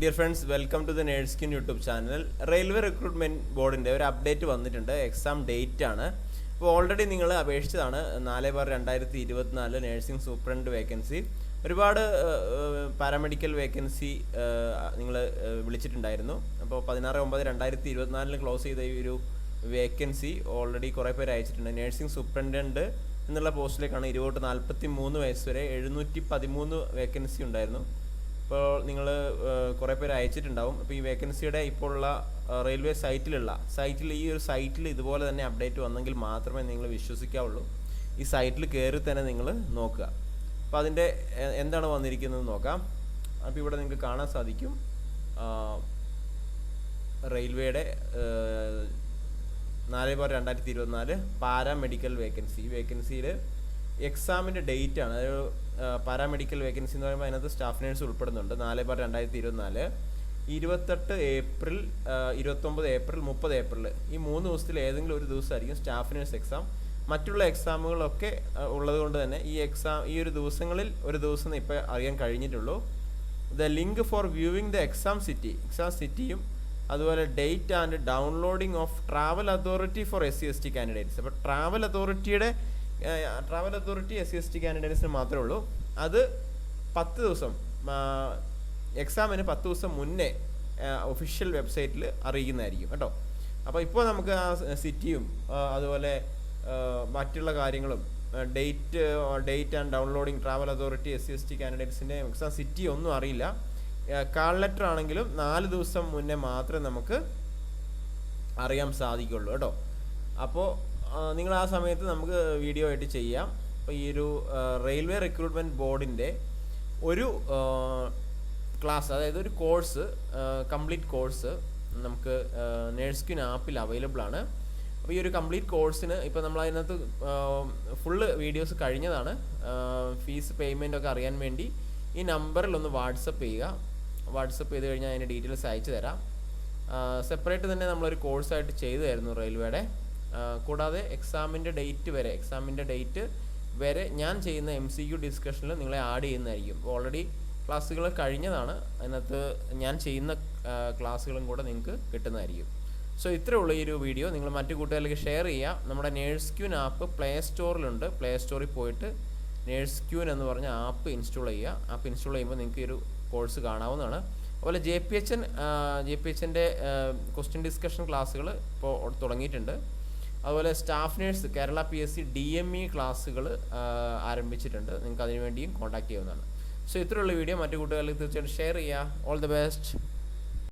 Dear friends welcome to the nurse queen YouTube channel railway recruitment ബോർഡിന്റെ ഒരു update വന്നിട്ടുണ്ട്. Exam date ആണ്. അപ്പോൾ ഓൾറെഡി നിങ്ങൾ അപേക്ഷിച്ചതാണ് നാല് ബാർ രണ്ടായിരത്തി ഇരുപത്തിനാല് നേഴ്സിംഗ് സൂപ്രണ്ട് വേക്കൻസി ഒരുപാട് പാരാമെഡിക്കൽ വേക്കൻസി നിങ്ങൾ വിളിച്ചിട്ടുണ്ടായിരുന്നു. അപ്പോൾ പതിനാറ് ഒമ്പത് രണ്ടായിരത്തി ഇരുപത്തിനാലിന് ക്ലോസ് ചെയ്ത ഈ ഒരു വേക്കൻസി ഓൾറെഡി കുറേ പേര് അയച്ചിട്ടുണ്ട്. നേഴ്സിംഗ് സൂപ്രണ്ടന്റ് എന്നുള്ള പോസ്റ്റിലേക്കാണ് ഇരുപത് നാൽപ്പത്തി മൂന്ന് വയസ്സ് വരെ എഴുന്നൂറ്റി പതിമൂന്ന് വേക്കൻസി ഉണ്ടായിരുന്നു. ഇപ്പോൾ നിങ്ങൾ കുറേ പേര് അയച്ചിട്ടുണ്ടാവും. അപ്പോൾ ഈ വേക്കൻസിയുടെ ഇപ്പോൾ ഉള്ള റെയിൽവേ സൈറ്റിലുള്ള സൈറ്റിൽ ഈ ഒരു സൈറ്റിൽ ഇതുപോലെ തന്നെ അപ്ഡേറ്റ് വന്നെങ്കിൽ മാത്രമേ നിങ്ങൾ വിശ്വസിക്കാവുള്ളൂ. ഈ സൈറ്റിൽ കയറി തന്നെ നിങ്ങൾ നോക്കുക. അപ്പോൾ അതിന്റെ എന്താണ് വന്നിരിക്കുന്നത് നോക്കാം. അപ്പോൾ ഇവിടെ നിങ്ങൾക്ക് കാണാൻ സാധിക്കും റെയിൽവേയുടെ നാല് ബാർ രണ്ടായിരത്തി ഇരുപത്തിനാല് പാരാമെഡിക്കൽ വേക്കൻസി. ഈ വേക്കൻസിയിൽ എക്സാമിന്റെ ഡേറ്റ് ആണ് അതൊരു പാരാമെഡിക്കൽ വേക്കൻസി എന്ന് പറയുമ്പോൾ അതിനകത്ത് സ്റ്റാഫ് നേഴ്സ് ഉൾപ്പെടുന്നുണ്ട്. നാല് ബാർ രണ്ടായിരത്തി ഇരുപത്തിനാല് ഇരുപത്തെട്ട് ഏപ്രിൽ ഇരുപത്തൊമ്പത് ഏപ്രിൽ മുപ്പത് ഏപ്രിൽ. ഈ മൂന്ന് ദിവസത്തിൽ ഏതെങ്കിലും ഒരു ദിവസമായിരിക്കും സ്റ്റാഫ് നേഴ്സ് എക്സാം. മറ്റുള്ള എക്സാമുകളൊക്കെ ഉള്ളതുകൊണ്ട് ഉള്ളത് കൊണ്ട് തന്നെ ഈ എക്സാം ഈ ഒരു ദിവസങ്ങളിൽ ഒരു ദിവസം ഇപ്പോൾ അറിയാൻ കഴിഞ്ഞിട്ടുള്ളൂ. The link for viewing the exam city exam സിറ്റിയും അതുപോലെ date and downloading of travel authority for S C S T candidates. അപ്പോൾ ട്രാവൽ അതോറിറ്റിയുടെ travel authority S C S T കാൻഡിഡേറ്റ്സിന് മാത്രമേ ഉള്ളൂ. അത് പത്ത് ദിവസം എക്സാമിന് പത്ത് ദിവസം മുന്നേ ഒഫീഷ്യൽ വെബ്സൈറ്റിൽ അറിയിക്കുന്നതായിരിക്കും കേട്ടോ. അപ്പോൾ ഇപ്പോൾ നമുക്ക് ആ സിറ്റിയും അതുപോലെ മറ്റുള്ള കാര്യങ്ങളും date date and downloading travel authority S C S T കാൻഡിഡേറ്റ്സിന്റെ exam city ഒന്നും അറിയില്ല. കാൾ ലെറ്റർ ആണെങ്കിലും നാല് ദിവസം മുന്നേ മാത്രമേ നമുക്ക് അറിയാൻ സാധിക്കുള്ളൂ കേട്ടോ. അപ്പോൾ നിങ്ങൾ ആ സമയത്ത് നമുക്ക് വീഡിയോ ആയിട്ട് ചെയ്യാം. അപ്പോൾ ഈ ഒരു റെയിൽവേ റിക്രൂട്ട്മെന്റ് ബോർഡിന്റെ ഒരു ക്ലാസ് അതായത് ഒരു കോഴ്സ് കംപ്ലീറ്റ് കോഴ്സ് നമുക്ക് നേഴ്സ്ക്യൂൻ ആപ്പിൽ അവൈലബിൾ ആണ്. അപ്പോൾ ഈ ഒരു കംപ്ലീറ്റ് കോഴ്സിന് ഇപ്പോൾ നമ്മൾ അതിനകത്ത് ഫുള്ള് വീഡിയോസ് കഴിഞ്ഞതാണ്. ഫീസ് പേയ്മെന്റ് ഒക്കെ അറിയാൻ വേണ്ടി ഈ നമ്പറിൽ ഒന്ന് വാട്സപ്പ് ചെയ്യുക. വാട്സപ്പ് ചെയ്ത് കഴിഞ്ഞാൽ അതിന്റെ ഡീറ്റെയിൽസ് അയച്ചു തരാം. സെപ്പറേറ്റ് തന്നെ നമ്മളൊരു കോഴ്സായിട്ട് ചെയ്തു തരുന്നു റെയിൽവേയുടെ കൂടാതെ എക്സാമിന്റെ ഡേറ്റ് വരെ എക്സാമിന്റെ ഡേറ്റ് വരെ ഞാൻ ചെയ്യുന്ന എം സി ക്യു ഡിസ്കഷനിൽ നിങ്ങളെ ആഡ് ചെയ്യുന്നതായിരിക്കും. ഓൾറെഡി ക്ലാസ്സുകൾ കഴിഞ്ഞതാണ്. അതിനകത്ത് ഞാൻ ചെയ്യുന്ന ക്ലാസ്സുകളും കൂടെ നിങ്ങൾക്ക് കിട്ടുന്നതായിരിക്കും. സോ ഇത്രേ ഉള്ളൂ ഈ ഒരു വീഡിയോ നിങ്ങൾ മറ്റു കൂട്ടുകാരിലേക്ക് ഷെയർ ചെയ്യുക. നമ്മുടെ നേഴ്സ് ക്യൂൻ ആപ്പ് പ്ലേ സ്റ്റോറിലുണ്ട് പ്ലേ സ്റ്റോറിൽ പോയിട്ട് നേഴ്സ് ക്യൂൻ എന്ന് പറഞ്ഞ ആപ്പ് ഇൻസ്റ്റാൾ ചെയ്യുക. ആപ്പ് ഇൻസ്റ്റാൾ ചെയ്യുമ്പോൾ നിങ്ങൾക്ക് ഈ ഒരു കോഴ്സ് കാണാവുന്നതാണ്. അതുപോലെ J P H N J P H എന്റെ ക്വസ്റ്റ്യൻ ഡിസ്കഷൻ ക്ലാസ്സുകൾ ഇപ്പോൾ തുടങ്ങിയിട്ടുണ്ട്. അതുപോലെ staff nurse Kerala P S C D M E ക്ലാസ്സുകൾ ആരംഭിച്ചിട്ടുണ്ട്. നിങ്ങൾക്ക് അതിനുവേണ്ടിയും കോൺടാക്ട് ചെയ്യാവുന്നതാണ്. സോ ഇത്രയുള്ള വീഡിയോ മറ്റു കൂട്ടുകാർക്ക് തീർച്ചയായിട്ടും ഷെയർ ചെയ്യുക. All the best